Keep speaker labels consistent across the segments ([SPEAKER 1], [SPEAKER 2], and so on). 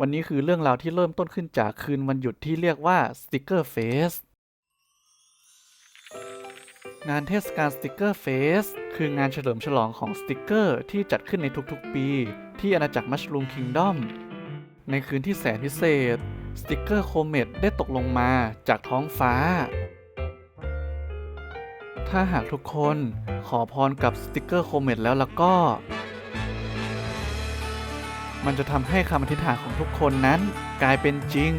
[SPEAKER 1] วันนี้คือเรื่องราวที่เริ่มต้นขึ้นจากคืนวันหยุดที่เรียกว่าสติกเกอร์เฟสงานเทศกาลสติกเกอร์เฟสคืองานเฉลิมฉลองของสติกเกอร์ที่จัดขึ้นในทุกๆปี ที่อาณาจักรมัชลูมคิงดอมในคืนที่แสนพิเศษ สติกเกอร์โคเมตได้ตกลงมาจากท้องฟ้า ถ้าหากทุกคนขอพรกับสติกเกอร์โคเมตแล้วแล้วก็ มันจะทำให้คำอธิษฐานของทุกคนนั้นกลายเป็นจริง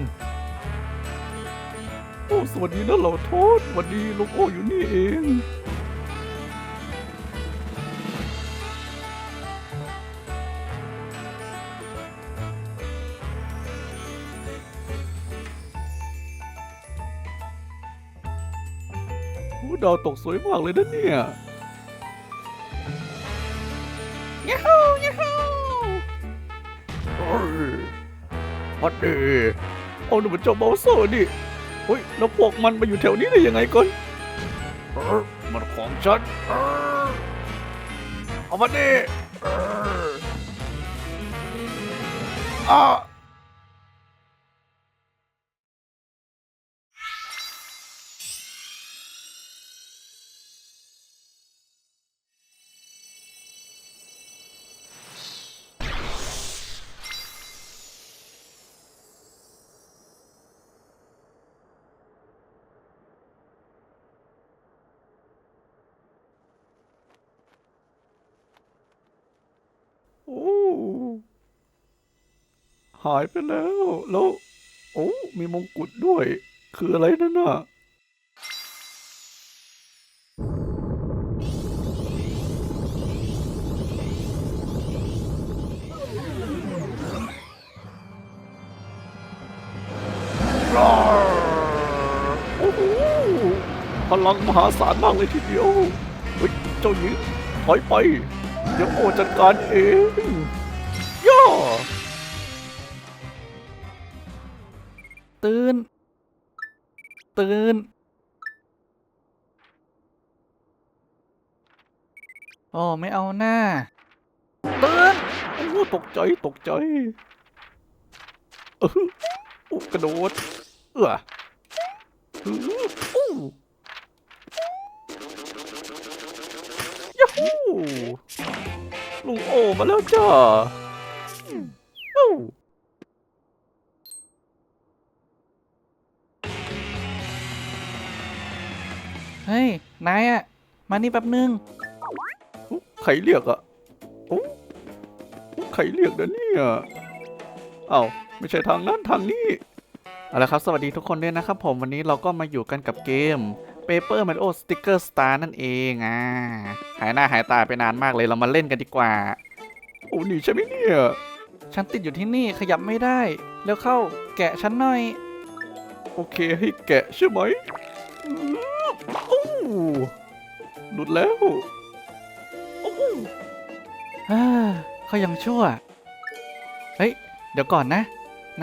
[SPEAKER 1] โอ้สวัสดีนะเราโทษสวัสดีลูกโออยู่นี่เอง ดาวตกสวยมากเลยนะเนี่ย ดเออเอาหนูมันเจ้าเบาเซอร์นี่เฮ้ยแล้วพวกมันมาอยู่แถวนี้ได้ยังไงก่อนออมันของฉันเอามาดิอ้า หายไปแล้ว แล้วโอ้มีมงกุฎด้วย คืออะไรนั่นน่ะโอ้โหพลังมหาศาลมากเลยทีเดียว เฮ้ย เจ้าหญิงถอยไป เดี๋ยวโอจัดการเอง ตื่น ตื่นโอ้ไม่เอาหน้า ตื่น โอ้ตกใจ ตกใจเออกระโดด เอื้ออื้ออู้ยาฮูลุงโอมาแล้วจ้าอู้ เฮ้ย นายอะมานี่แป๊บนึง ใครเรียกอะโอ้ใครเรียกนะเนี่ยเอ้าไม่ใช่ทางนั้นทางนี้ เอาละครับ สวัสดีทุกคนด้วยนะครับผมวันนี้เราก็มาอยู่กันกับเกม Paper Mario Sticker Star นั่นเองอ่าหายหน้าหายตาไปนานมากเลยเรามาเล่นกันดีกว่า โอ้นี่ใช่ไหมเนี่ยฉันติดอยู่ที่นี่ขยับไม่ได้ แล้วเข้าแกะฉันหน่อย โอเคให้แกะใช่ไหมอื้อ โอ้หลุดแล้วโอ้ฮ่าเขายังชั่ว เฮ้ย เดี๋ยวก่อนนะ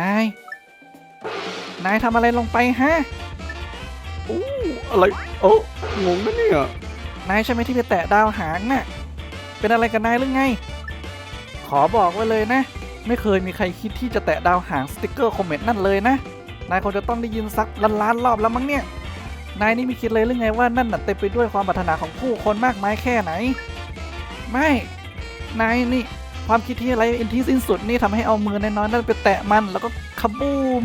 [SPEAKER 1] นาย นายทำอะไรลงไปฮะโอ้อะไร โอ้งงนะเนี่ย นายใช่ไหมที่ไปแตะดาวหางน่ะ เป็นอะไรกับนายหรือไง ขอบอกไว้เลยนะ ไม่เคยมีใครคิดที่จะแตะดาวหางสติกเกอร์คอมเมนต์นั่นเลยนะ นายคงจะต้องได้ยินสักล้านล้านๆรอบแล้วมั้งเนี่ย นายนี่ไม่คิดเลยหรือไงว่านั่นน่ะเต็มไปด้วยความปรารถนาของผู้คนมากมายแค่ไหน ไม่ นายนี่ความคิดที่อะไรเอ็นที่สิ้นสุดนี่ทำให้เอามือน้อยๆนั่นไปแตะมันแล้วก็ขบูม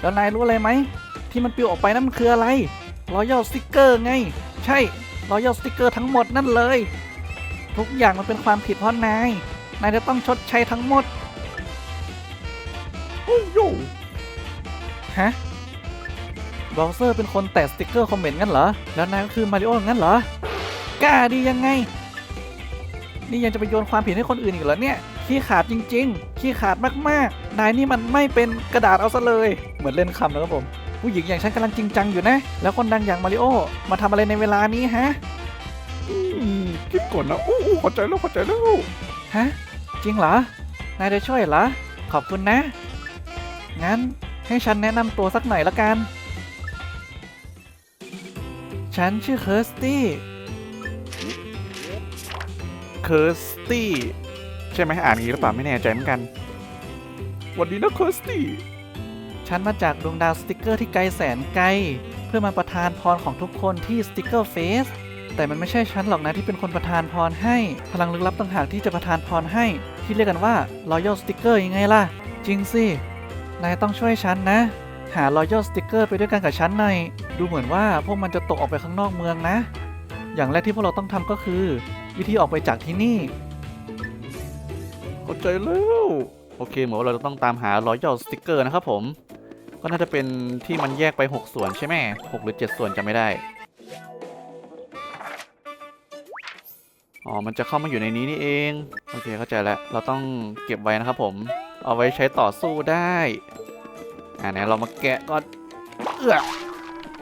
[SPEAKER 1] แล้วนายรู้อะไรไหม ที่มันปลิวออกไปนั่นมันคืออะไรรอยัลสติกเกอร์ไง ใช่รอยัลสติกเกอร์ทั้งหมดนั่นเลย ทุกอย่างมันเป็นความผิดเพราะนาย นายจะต้องชดใช้ทั้งหมดโอ้โยฮะ บราวเซอร์เป็นคนแตะสติกเกอร์คอมเมนต์งั้นเหรอ แล้วนายก็คือมาริโองั้นเหรอกล้าดียังไง นี่ยังจะไปโยนความผิดให้คนอื่นอีกเหรอเนี่ย ขี้ขาดจริง ๆ ขี้ขาดมากๆ นายนี่มันไม่เป็นกระดาษเอาซะเลย เหมือนเล่นคำนะครับผม ผู้หญิงอย่างฉันกำลังจริงจังอยู่นะ แล้วคนดังอย่างมาริโอมาทำอะไรในเวลานี้ฮะอืมคิดก่อนนะโอ้เข้าใจแล้วเข้าใจแล้วฮะจริงเหรอนายจะช่วยเหรอขอบคุณนะ งั้นให้ฉันแนะนำตัวสักหน่อยละกัน ฉันชื่อเคิร์สตี้ เคิร์สตี้ ใช่ไหมอ่านอย่างนี้หรือเปล่าไม่แน่ใจเหมือนกันวันนี้นะเคิร์สตี้
[SPEAKER 2] ฉันมาจากดวงดาวสติกเกอร์ที่ไกลแสนไกล เพื่อมาประทานพรของทุกคนที่สติกเกอร์เฟสแต่มันไม่ใช่ฉันหรอกนะที่เป็นคนประทานพรให้ พลังลึกลับต่างหากที่จะประทานพรให้ ที่เรียกกันว่า Royal Sticker ยังไงล่ะ จริงสิ นายต้องช่วยฉันนะ หา Royal Sticker ไปด้วยกันกับฉันหน่อย ดูเหมือนว่าพวกมันจะตกออกไปข้างนอกเมืองนะ อย่างแรกที่พวกเราต้องทำก็คือ วิธีออกไปจากที่นี่
[SPEAKER 1] เข้าใจแล้วโอเค เหมือนว่าเราจะต้องตามหา Royal Sticker นะครับผม ก็น่าจะเป็นที่มันแยกไป 6 ส่วนใช่ไหม6หรือ 7 ส่วนจะไม่ได้ อ๋อ มันจะเข้ามาอยู่ในนี้นี่เอง โอเคเข้าใจแล้ว เราต้องเก็บไว้นะครับผม เอาไว้ใช้ต่อสู้ได้ อ่าไหนเรามาแกะก่อนเอื้อ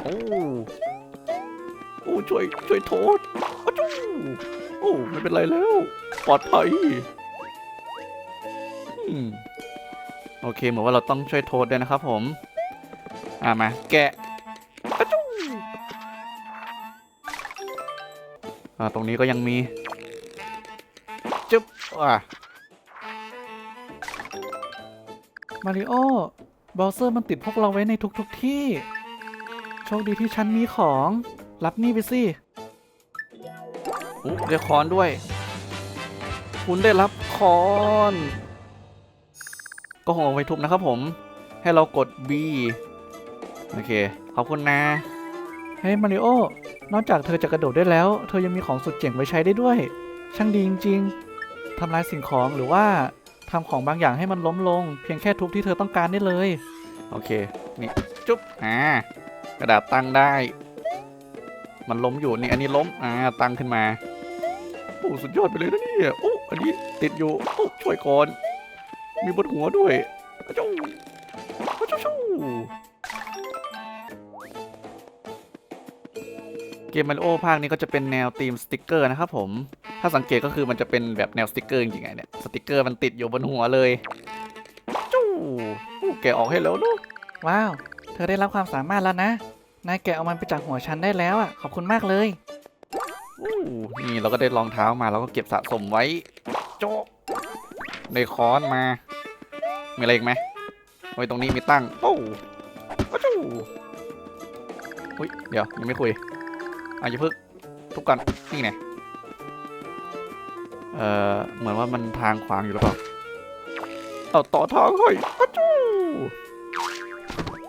[SPEAKER 1] โอ้โอ้ช่วยช่วยโทษอ้าจูโอ้ไม่เป็นไรแล้ว ปลอดภัยอโอเคเหมือนว่าเราต้องช่วยโทษด้วยนะครับผม อ่ามาแกะอะจู้อ่าตรงนี้ก็ยังมีจึ๊บอะ
[SPEAKER 2] มาริโอ บอลเซอร์มันติดพวกเราไว้ในทุกๆทที่ โชคดีที่ฉันมีของ รับนี่ไปสิ
[SPEAKER 1] อู้ได้คอนด้วย คุณได้รับคอน ก็คงเอาไว้ทุบนะครับผม ให้เรากด B โอเค ขอบคุณนะ
[SPEAKER 2] เฮ้ยมาริโอนอกจากเธอจะกระโดดได้แล้ว เธอยังมีของสุดเจ๋งไว้ใช้ได้ด้วย ช่างดีจริง ๆทำลายสิ่งของหรือว่า ทำของบางอย่างให้มันล้มลง เพียงแค่ทุบที่เธอต้องการได้เลย
[SPEAKER 1] โอเค นี่จุ๊บอ่ากระดาษตั้งได้ มันล้มอยู่นี่อันนี้ล้มอ่าตั้งขึ้นมาโอ้สุดยอดไปเลยนะเนี่ยโอ้อันนี้ติดอยู่โอ้ช่วยก่อน มีบนหัวด้วยอะจู้อะจู้จู้เกมมาริโอภาคนี้ก็จะเป็นแนวธีมสติกเกอร์นะครับผม ถ้าสังเกตก็คือมันจะเป็นแบบแนวสติกเกอร์จริงๆไงเนี่ย สติกเกอร์มันติดอยู่บนหัวเลย จู้แกะออกให้แล้วเนาะ
[SPEAKER 2] ว้าว เธอได้รับความสามารถแล้วนะ นายแกะเอามันไปจากหัวฉันได้แล้วอะ ขอบคุณมากเลย
[SPEAKER 1] นี่เราก็ได้รองเท้ามาเราก็เก็บสะสมไว้ โจ๊ะได้ค้อนมา มีอะไรอีกไหมไว้ตรงนี้มีตั้ง โอ้อ้าวอุ้ย เดี๋ยวยังไม่คุยอะอย่าเพิ่งทุบกันนี่ไง เออเหมือนว่ามันทางขวางอยู่หรือเปล่าเอาต่อทางให้อ้าจู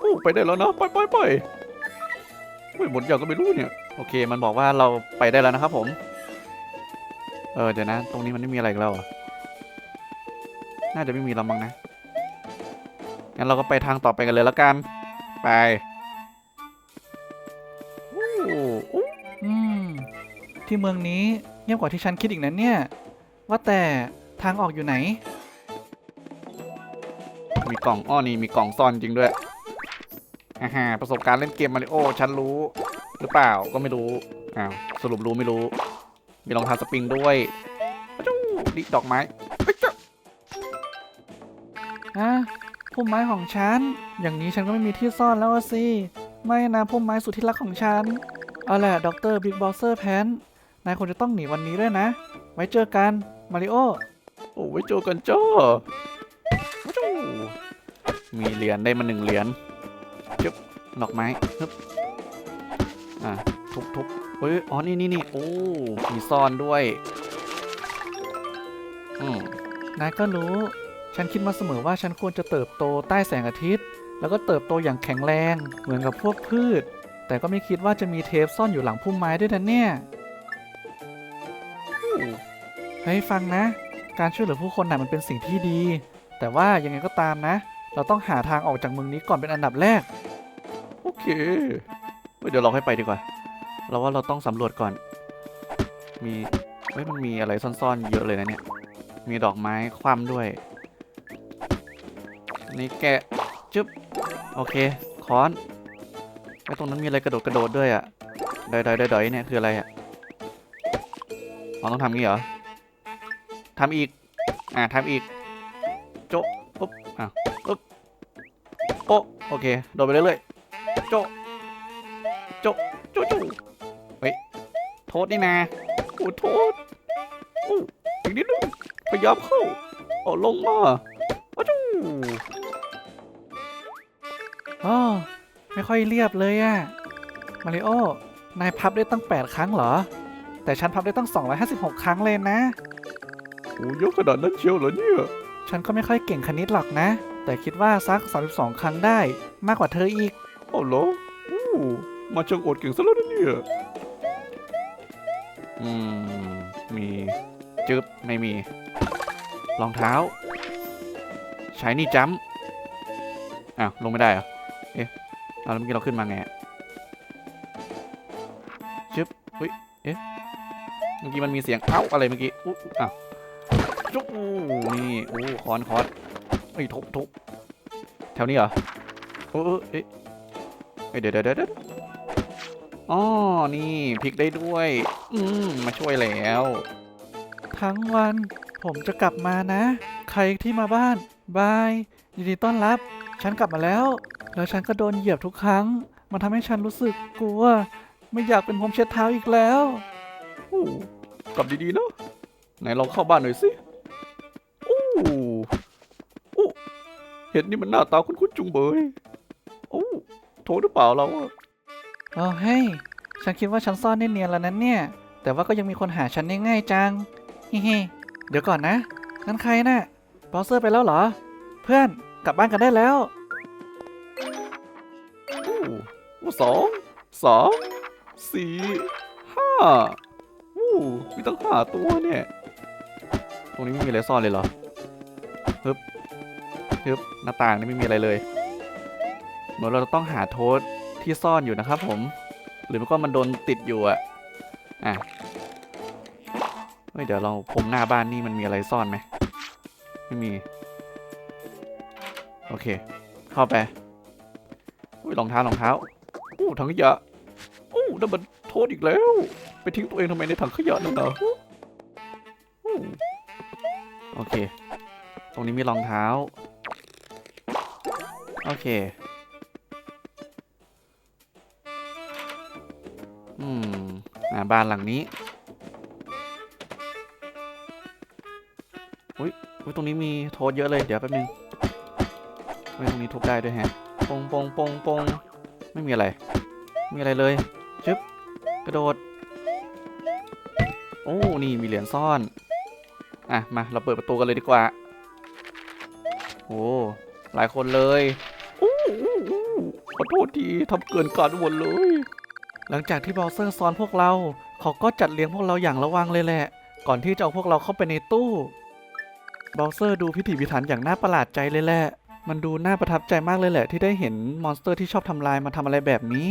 [SPEAKER 1] อู้ไปได้แล้วนะไปไปไปเฮ้ยหมดอย่างก็ไม่รู้เนี่ย โอเค มันบอกว่าเราไปได้แล้วนะครับผม เออเดี๋ยวนะ ตรงนี้มันไม่มีอะไรอีกแล้วเหรอน่าจะไม่มีแล้วมั้งนะงั้นเราก็ไปทางต่อไปกันเลยแล้วกัน ไปอู้อื
[SPEAKER 2] มที่เมืองนี้เงียบกว่าที่ฉันคิดอีกนะเนี่ย ว่าแต่ทางออกอยู่ไหน
[SPEAKER 1] มีกล่องอ้อนี่มีกล่องซ่อนจริงด้วยอ่าฮะประสบการณ์เล่นเกมมาริโอฉันรู้ หรือเปล่าก็ไม่รู้อ้าวสรุปรู้ไม่รู้ มีรองเท้าสปริงด้วยอะจู้ดิดอกไม้เอ้ยจ๊ะ
[SPEAKER 2] ฮะพุ่มไม้ของฉัน อย่างนี้ฉันก็ไม่มีที่ซ่อนแล้วอะสิ ไม่นะพุ่มไม้สุดที่รักของฉัน เอาแหละด็อกเตอร์บิ๊กบอสเซอร์แพนนายควรจะต้องหนีวันนี้ด้วยนะ ไว้เจอกัน มาริโอ
[SPEAKER 1] โอ้ไว้เจอกันจ้าอะจู้มีเหรียญได้มาหนึ่งเหรียญจึ๊บดอกไม้ฮึบอะทุบทุบเฮ้ย อ๋อ นี่นี่นี่โอ้ มีซ่อนด้วย อืม
[SPEAKER 2] นายก็รู้ ฉันคิดมาเสมอว่าฉันควรจะเติบโตใต้แสงอาทิตย์ แล้วก็เติบโตอย่างแข็งแรง เหมือนกับพวกพืช แต่ก็ไม่คิดว่าจะมีเทปซ่อนอยู่หลังพุ่มไม้ด้วยนะเนี่ย เฮ้ยฟังนะ การช่วยเหลือผู้คนน่ะมันเป็นสิ่งที่ดี แต่ว่ายังไงก็ตามนะ เราต้องหาทางออกจากเมืองนี้ก่อนเป็นอันดับแรก
[SPEAKER 1] โอเคเฮ้ยเดี๋ยวเราให้ไปดีกว่า เราว่าเราต้องสำรวจก่อน มีเฮ้ยมันมีอะไรซ่อนๆเยอะเลยนะเนี่ย มีดอกไม้คว่ำด้วย นี่แกะจึ๊บ โอเคค้อนไอ้ตรงนั้นมีอะไรกระโดดกระโดดด้วยอะ่ะดอยดอยดอยดอยเนี่ยคืออะไรอะ่ะอ๋อต้องทำงี้เหรอ ทำอีก อ่าทำอีก โจ๊ะปุ๊บ อะปุ๊บโป๊ะโอเค โดดไปเรื่อยๆ โจ๊ะ โจ๊ะ โจ๊ะโจ๊ะเฮ้ย โทษนี่นะโอ้โทษโอ้อีกนิดนึงพยายามเข้าเอาลงมาอ้าจู
[SPEAKER 2] อ๋อไม่ค่อยเรียบเลยอะมาริโอ นายพับได้ตั้ง 8 ครั้งเหรอ แต่ฉันพับได้ตั้ง 256 ครั้งเลยนะ
[SPEAKER 1] โอ้เยอะขนาดนั้นเชียวเหรอเนี่ย
[SPEAKER 2] ฉันก็ไม่ค่อยเก่งคณิตหรอกนะ แต่คิดว่าสัก 32 ครั้งได้ มากกว่าเธออีก
[SPEAKER 1] เอาเหรออู้มาเชิงอดเก่งซะแล้วนะเนี่ย อืม มีจึ๊บไม่มี รองเท้า ใช้นี่จัมป์อ้าวลงไม่ได้เหรอ เอ๊ะเอาแล้วเมื่อกี้เราขึ้นมาไงอะจึ๊บเฮ้ย เอ๊ะ เมื่อกี้มันมีเสียงเอ้าอะไรเมื่อกี้อู้อ้าว จุ๊บอู้นี่โอ้คอนคอนเอ้ยทุบทุบแถวนี้เหรอโอ้เอ้ยเอ๊ะเอ้ยเดี๋ยวเดี๋ยวเดี๋ยวเดี๋ยวอ๋อนี่พลิกได้ด้วย อืมมาช่วยแล้ว
[SPEAKER 2] ทั้งวันผมจะกลับมานะ ใครที่มาบ้าน บาย ยินดีต้อนรับ ฉันกลับมาแล้ว แล้วฉันก็โดนเหยียบทุกครั้ง มันทำให้ฉันรู้สึกกลัว ไม่อยากเป็นผมเช็ดเท้าอีกแล้ว
[SPEAKER 1] โอ้กลับดีๆนะไหนลองเข้าบ้านหน่อยสิ โอ้โอ้เห็ดนี่มันหน้าตาคุ้นๆจุงเบยโอ้โทษหรือเปล่าเราอะ
[SPEAKER 2] โอ้เฮ้ยฉันคิดว่าฉันซ่อนเนียนๆแล้วนั้นเนี่ย แต่ว่าก็ยังมีคนหาฉันได้ง่ายจังเฮ้ๆเดี๋ยวก่อนนะนั่นใครนะ่ะบอสเซอร์ไปแล้วเหรอ เพื่อนกลับบ้านกันได้แล้ว
[SPEAKER 1] โอ้โอ้สองสามสี่ห้าโอ้มีตั้งห้าตัวเนี่ย ตรงนี้ไม่มีอะไรซ่อนเลยเหรอฮึบ ฮึบหน้าต่างนี่ไม่มีอะไรเลย เหมือนเราจะต้องหาโทษที่ซ่อนอยู่นะครับผม หรือไม่ก็มันโดนติดอยู่อะอะเฮ้ยเดี๋ยวเราพรมหน้าบ้านนี่มันมีอะไรซ่อนไหมไม่มี โอเค เข้าไปอุ้ยรองเท้ารองเท้าอู้ถังขยะอู้นั่นมันโทษอีกแล้ว ไปทิ้งตัวเองทำไมในถังขยะนั่นนะอู้โอเค ตรงนี้มีรองเท้า โอเค อืม อ่าบ้านหลังนี้ อุ้ยอุ้ยตรงนี้มีโทษเยอะเลย เดี๋ยวแป๊บนึงอุ้ยตรงนี้ทุบได้ด้วยแฮะปงปงปงปงไม่มีอะไรไม่มีอะไรเลย ชึบ กระโดด โอ้ นี่มีเหรียญซ่อน อะ มา เราเปิดประตูกันเลยดีกว่า โอ้ หลายคนเลย โทษทีทำเกินการหมดเลย
[SPEAKER 2] หลังจากที่บอสเซอร์ซ้อนพวกเรา เขาก็จัดเลี้ยงพวกเราอย่างระวังเลยแหละ ก่อนที่จะเอาพวกเราเข้าไปในตู้บอสเซอร์ดูพิถีพิถันอย่างน่าประหลาดใจเลยแหละ มันดูน่าประทับใจมากเลยแหละ ที่ได้เห็นมอนสเตอร์ที่ชอบทำลายมาทำอะไรแบบนี้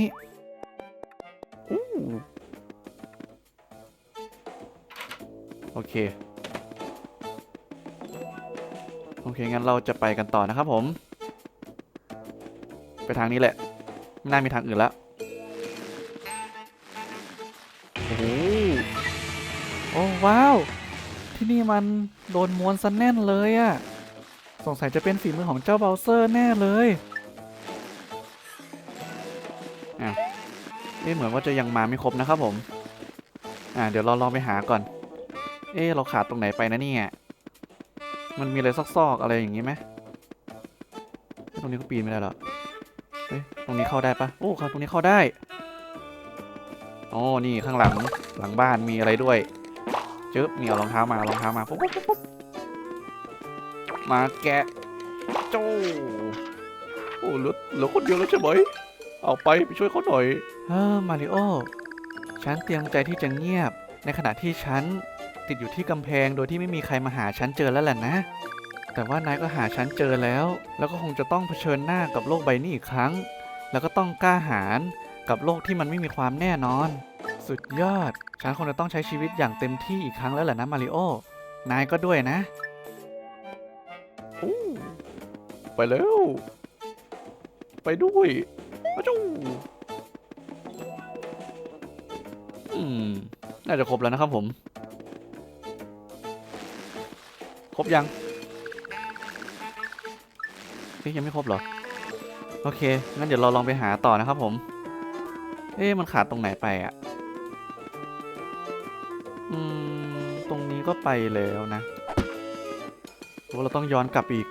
[SPEAKER 1] โอเค โอเค งั้นเราจะไปกันต่อนะครับผม ไปทางนี้แหละ น่ามีทางอื่นแล้ว โอ้โห
[SPEAKER 2] โอ้ว้าว ที่นี่มันโดนม้วนซะแน่นเลยอะสงสัยจะเป็นฝีมือของเจ้าเบลเซอร์แน่เลย
[SPEAKER 1] เอ๊ะเหมือนว่าจะยังมาไม่ครบนะครับผม อ่าเดี๋ยวเราลองไปหาก่อน เอ๊ะเราขาดตรงไหนไปนะเนี่ย มันมีอะไรซอกๆอะไรอย่างงี้ไหมตรงนี้ก็ปีนไม่ได้หรอ เอ๊ะตรงนี้เข้าได้ปะโอ้ครับตรงนี้เข้าได้อ๋อนี่ข้างหลังหลังบ้านมีอะไรด้วยเจ๊บนี่เอารองเท้ามารองเท้ามาปุ๊บปุ๊บปุ๊บมาแกะโจ้โอ้เหลือเหลือคนเดียวแล้วใช่ไหมเอาไปไปช่วยเขาหน่อย
[SPEAKER 2] เออมาริโอฉันเตรียมใจที่จะเงียบ ในขณะที่ฉันติดอยู่ที่กำแพงโดยที่ไม่มีใครมาหาฉันเจอแล้วแหละนะ แต่ว่านายก็หาฉันเจอแล้ว แล้วก็คงจะต้องเผชิญหน้ากับโลกใบนี้อีกครั้ง แล้วก็ต้องกล้าหาญกับโลกที่มันไม่มีความแน่นอน สุดยอด ฉันคงจะต้องใช้ชีวิตอย่างเต็มที่อีกครั้งแล้วแหละนะมาริโอ นายก็ด้วยนะ
[SPEAKER 1] โอ้ไปแล้ว ไปด้วยอาจูอืม น่าจะครบแล้วนะครับผม ครบยัง ยังไม่ครบหรอ โอเค งั้นเดี๋ยวเราลองไปหาต่อนะครับผม เอ๊ะมันขาดตรงไหนไปอะ อืม ตรงนี้ก็ไปแล้วนะว่าเราต้องย้อนกลับอีก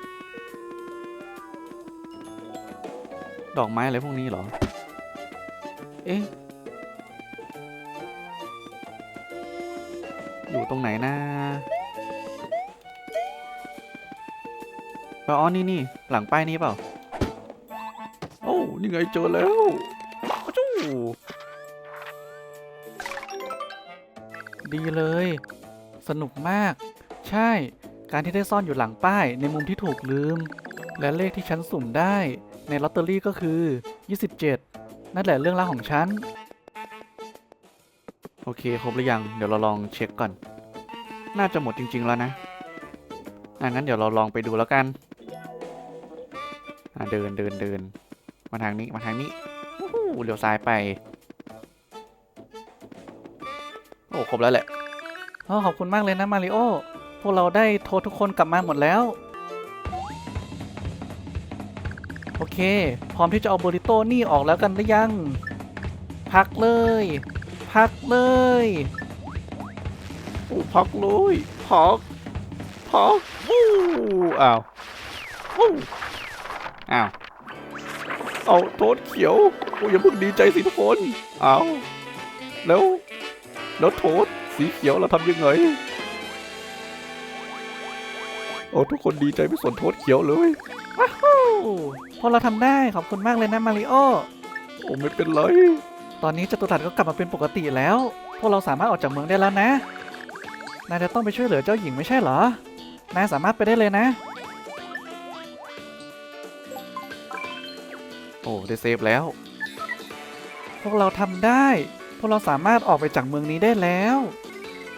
[SPEAKER 1] ดอกไม้อะไรพวกนี้หรอ เอ๊ะ อยู่ตรงไหนนะ อ๋อนี่นี่หลังป้ายนี้เปล่า โอ้นี่ไงเจอแล้วอ้าวจู้
[SPEAKER 2] ดีเลย สนุกมาก ใช่ การที่ได้ซ่อนอยู่หลังป้ายในมุมที่ถูกลืม และเลขที่ฉันสุ่มได้ ในลอตเตอรี่ก็คือ 27 นั่นแหละเรื่องราวของฉัน
[SPEAKER 1] โอเค ครบหรือยัง เดี๋ยวเราลองเช็คก่อน น่าจะหมดจริง ๆ แล้วนะอะงั้นเดี๋ยวเราลองไปดูแล้วกันอะ เดินเดินเดินมาทางนี้มาทางนี้วู้ฮู้เลี้ยวซ้ายไป โอ้ครบแล้วแหละ
[SPEAKER 2] อ๋อขอบคุณมากเลยนะมาริโอพวกเราได้โทรทุกคนกลับมาหมดแล้ว โอเค พร้อมที่จะเอาโบริโต้นี่ออกแล้วกันหรือยัง พักเลย พักเลย
[SPEAKER 1] โอ้พักเลยพักพักวู้อ้าววู้ อ้าวเอาโทษเขียวโอ้อย่าเพิ่งดีใจสิทุกคนเอาแล้วแล้วโทษสีเขียวเราทำยังไงโอ้ทุกคนดีใจไม่สนโทษเขียวเลย
[SPEAKER 2] โอ้พวกเราทำได้ขอบคุณมากเลยนะมาริโอ
[SPEAKER 1] โอ้ไม่เป็นไร
[SPEAKER 2] ตอนนี้จตุรัสก็กลับมาเป็นปกติแล้ว พวกเราสามารถออกจากเมืองได้แล้วนะ นายจะต้องไปช่วยเหลือเจ้าหญิงไม่ใช่เหรอ นายสามารถไปได้เลยนะ
[SPEAKER 1] อ้ได้เซฟแล้ว
[SPEAKER 2] พวกเราทำได้ พวกเราสามารถออกไปจากเมืองนี้ได้แล้ว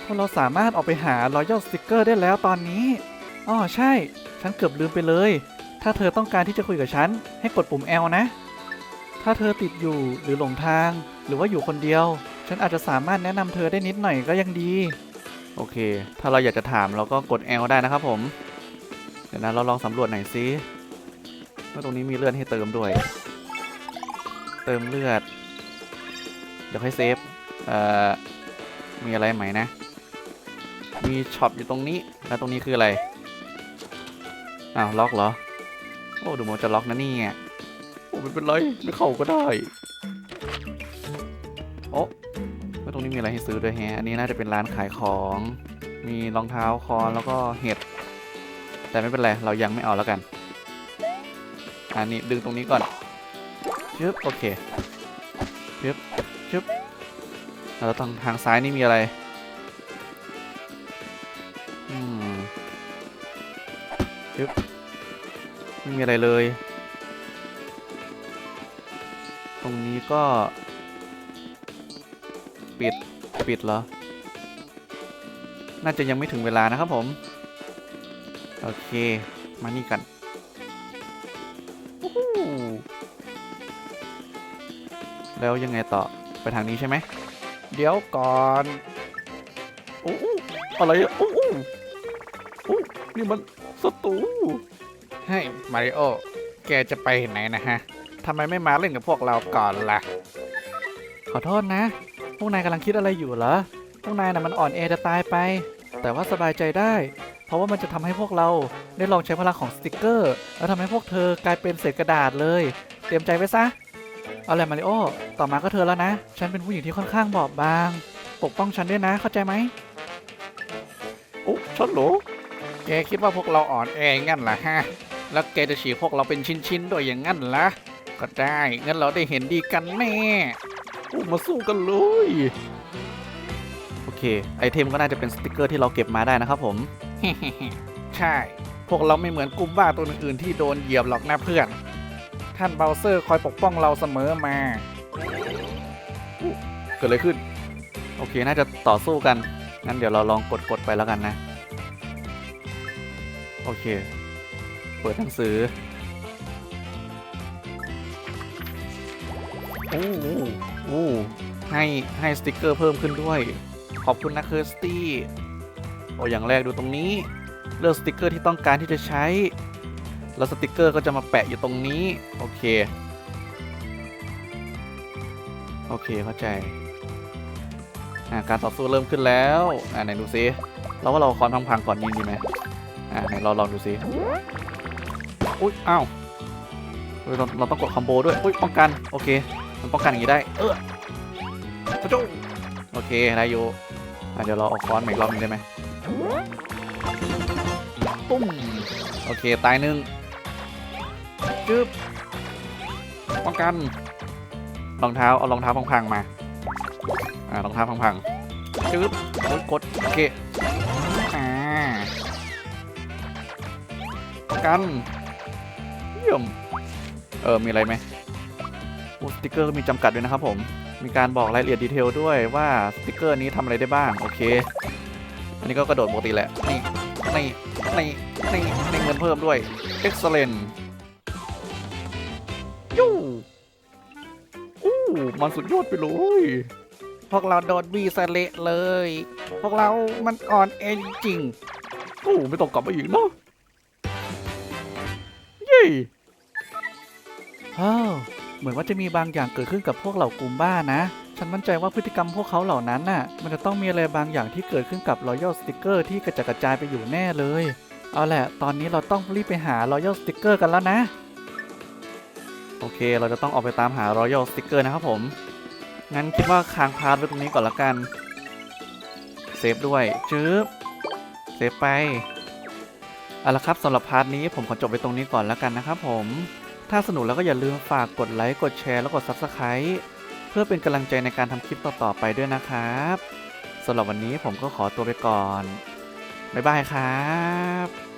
[SPEAKER 2] พวกเราสามารถออกไปหารอยัลสติกเกอร์ได้แล้วตอนนี้อ๋อใช่ ฉันเกือบลืมไปเลย ถ้าเธอต้องการที่จะคุยกับฉัน ให้กดปุ่ม L นะ ถ้าเธอติดอยู่หรือหลงทาง หรือว่าอยู่คนเดียว ฉันอาจจะสามารถแนะนำเธอได้นิดหน่อยก็ยังดี
[SPEAKER 1] โอเค ถ้าเราอยากจะถามเราก็กด L ได้นะครับผม เดี๋ยวนะเราลองสำรวจหน่อยสิว่าตรงนี้มีเลือดให้เติมด้วยเติมเลือด เดี๋ยวให้เซฟ เอ่อ มีอะไรไหมนะ มีช็อปอยู่ตรงนี้ แล้วตรงนี้คืออะไร อ้าว ล็อกเหรอ โอ้ดูมันจะล็อกนะนี่ไงโอ้ไม่เป็นไร ไม่เข้าก็ได้ โอ้แล้วตรงนี้มีอะไรให้ซื้อด้วยแฮะ อันนี้น่าจะเป็นร้านขายของ มีรองเท้าคอนแล้วก็เห็ด แต่ไม่เป็นไร เรายังไม่เอาแล้วกัน อันนี้ดึงตรงนี้ก่อน ชึบโอเคชึบชึบแล้วทางทางซ้ายนี่มีอะไร อืมชึบไม่มีอะไรเลย ตรงนี้ก็ ปิด ปิดเหรอ น่าจะยังไม่ถึงเวลานะครับผม โอเค มานี่กัน แล้วยังไงต่อไปทางนี้ใช่ไหม
[SPEAKER 2] เดี๋ยวก่อน
[SPEAKER 1] โอ้โอ้อะไรอะโอ้โอ้โอ้นี่มันศัตรู
[SPEAKER 2] ให้มาริโอแกจะไปไหนนะฮะทำไมไม่มาเล่นกับพวกเราก่อนล่ะ ขอโทษนะ พวกนายกำลังคิดอะไรอยู่เหรอ พวกนายน่ะมันอ่อนแอจะตายไป แต่ว่าสบายใจได้ เพราะว่ามันจะทำให้พวกเราได้ลองใช้พลังของสติกเกอร์ แล้วทำให้พวกเธอกลายเป็นเศษกระดาษเลย เตรียมใจไว้ซะ เอาแหละมาริโอ ต่อมาก็เธอแล้วนะ ฉันเป็นผู้หญิงที่ค่อนข้างบอบบาง ปกป้องฉันด้วยนะ เข้าใจไหม
[SPEAKER 1] โอ้ฉันเหรอ
[SPEAKER 2] แกคิดว่าพวกเราอ่อนแองั้นเหรอฮะ แล้วแกจะฉีกพวกเราเป็นชิ้นๆด้วยอย่างงั้นเหรอก็ได้ งั้นเราได้เห็นดีกันแน่
[SPEAKER 1] โอ้มาสู้กันเลย โอเค ไอเทมก็น่าจะเป็นสติกเกอร์ที่เราเก็บมาได้นะครับผม
[SPEAKER 2] ใช่ พวกเราไม่เหมือนกลุ่มบ้าตัวอื่นๆที่โดนเหยียบหรอกนะเพื่อน ท่านเบลเซอร์คอยปกป้องเราเสมอมา
[SPEAKER 1] เกิดอะไรขึ้น โอเค น่าจะต่อสู้กัน งั้นเดี๋ยวเราลองกดกดไปแล้วกันนะ โอเค เปิดหนังสือโอ้โหโอ้ให้ให้สติกเกอร์เพิ่มขึ้นด้วย ขอบคุณนะเคิร์สตี้ โอ้อย่างแรกดูตรงนี้ เลือกสติกเกอร์ที่ต้องการที่จะใช้ แล้วสติกเกอร์ก็จะมาแปะอยู่ตรงนี้ โอเค โอเคเข้าใจอ่าการต่อสู้เริ่มขึ้นแล้วอ่าไหนดูซิเราว่าเราคอนพังๆก่อนยิงดีไหมอ่าไหนเราลองดูซิอุ้ยอ้าวโอเฮ้ยเราเราต้องกดคอมโบด้วยอุ้ยป้องกันโอเคมันป้องกันอย่างนี้ได้ เออพระจ้าโอเคได้อยู่อะเดี๋ยวเราเอาค้อนมาอีกรอบนึงได้ไหมปุ้มโอเค ตายหนึ่ง จึ๊บป้องกันรองเท้าเอารองเท้าพังๆมาอ่ารองเท้าพังๆจึ๊บโอ้ยกดโอเคอ่าป้องกันเยี่ยมเออมีอะไรไหมสติกเกอร์มีจำกัดด้วยนะครับผม มีการบอกรายละเอียดดีเทลด้วยว่าสติกเกอร์นี้ทำอะไรได้บ้าง โอเค อันนี้ก็กระโดดปกติแหละ นี่ นี่ นี่ นี่นี่เงินเพิ่มด้วย excellent ยู มันสุดยอดไปเลย
[SPEAKER 2] พวกเราโดนบีสเละเลย พวกเรามันอ่อนเอ็นจริง
[SPEAKER 1] โอ้ไม่ต้องกลับมาอีกนะเย้
[SPEAKER 2] อ้าวเหมือนว่าจะมีบางอย่างเกิดขึ้นกับพวกเหล่ากลุ่มบ้านะ ฉันมั่นใจว่าพฤติกรรมพวกเขาเหล่านั้นน่ะ มันจะต้องมีอะไรบางอย่างที่เกิดขึ้นกับ Royal Sticker ที่กระจัดกระจายไปอยู่แน่เลย เอาแหละ ตอนนี้เราต้องรีบไปหา Royal Sticker กันแล้วนะ
[SPEAKER 1] โอเค เราจะต้องออกไปตามหา Royal Sticker นะครับผม งั้นคิดว่าค้างพาร์ทไว้ตรงนี้ก่อนละกัน เซฟด้วยจึ๊บเซฟไปเอาละครับสำหรับพาร์ทนี้ผมขอจบไปตรงนี้ก่อนแล้วกันนะครับผม ถ้าสนุกแล้วก็อย่าลืมฝากกดไลค์ กดแชร์แล้วกด Subscribe เพื่อเป็นกำลังใจในการทำคลิปต่อ ๆ ไปด้วยนะครับสำหรับวันนี้ผมก็ขอตัวไปก่อน บ๊ายบายครับ